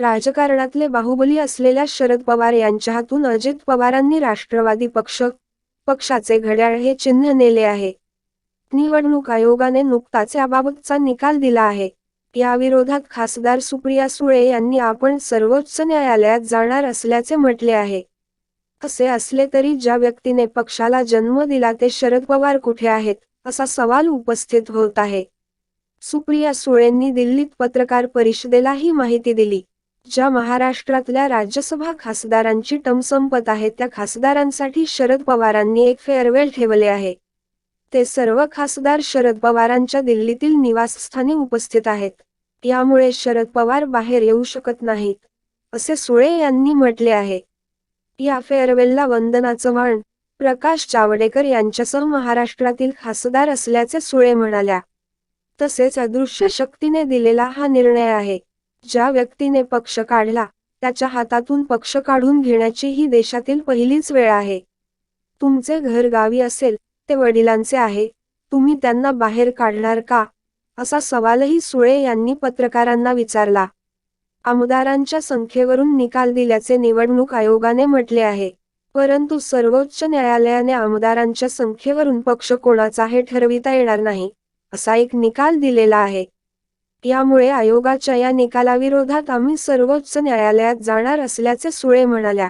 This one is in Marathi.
राजकारणातले बाहुबली असलेल्या शरद पवार यांच्या हातून अजित पवारांनी राष्ट्रवादी पक्ष पक्षाचे घड्याळ हे चिन्ह नेले आहे. निवडणूक आयोगाने नुकताच याबाबतचा निकाल दिला आहे. याविरोधात खासदार सुप्रिया सुळे यांनी आपण सर्वोच्च न्यायालयात जाणार असल्याचे म्हटले आहे. असे असले तरी ज्या व्यक्तीने पक्षाला जन्म दिला ते शरद पवार कुठे आहेत असा सवाल उपस्थित होत आहे. सुप्रिया सुळेंनी दिल्लीत पत्रकार परिषदेला ही माहिती दिली. ज्या महाराष्ट्रातल्या राज्यसभा खासदारांची टम संपत आहे त्या खासदारांसाठी शरद पवारांनी एक फेअरवेल ठेवले आहे. ते सर्व खासदार शरद पवारांच्या दिल्लीतील निवासस्थानी उपस्थित आहेत. यामुळे शरद पवार बाहेर येऊ शकत नाहीत असे सुळे यांनी म्हटले आहे. या फेअरवेलला वंदना चव्हाण प्रकाश जावडेकर यांच्यासह महाराष्ट्रातील खासदार असल्याचे सुळे म्हणाल्या. तसेच अदृश्य शक्तीने दिलेला हा निर्णय आहे. ज्या व्यक्तीने पक्ष काढला त्याच्या हातातून पक्ष काढून घेण्याची ही देशातील पहिलीच वेळ आहे. तुमचे घर गावी असेल ते वडिलांचे आहे. तुम्ही त्यांना बाहेर काढणार का? असा सवालही सुळे यांनी पत्रकारांना विचारला. आमदारांच्या संख्येवरून निकाल दिल्याचे निवडणूक आयोगाने म्हटले आहे. परंतु सर्वोच्च न्यायालयाने आमदारांच्या संख्येवरून पक्ष कोणाचा हे ठरविता येणार नाही असा एक निकाल दिलेला आहे. यामुळे आयोगाच्या या निकालाविरोधात आम्ही सर्वोच्च न्यायालयात जाणार असल्याचे सुळे म्हणाल्या.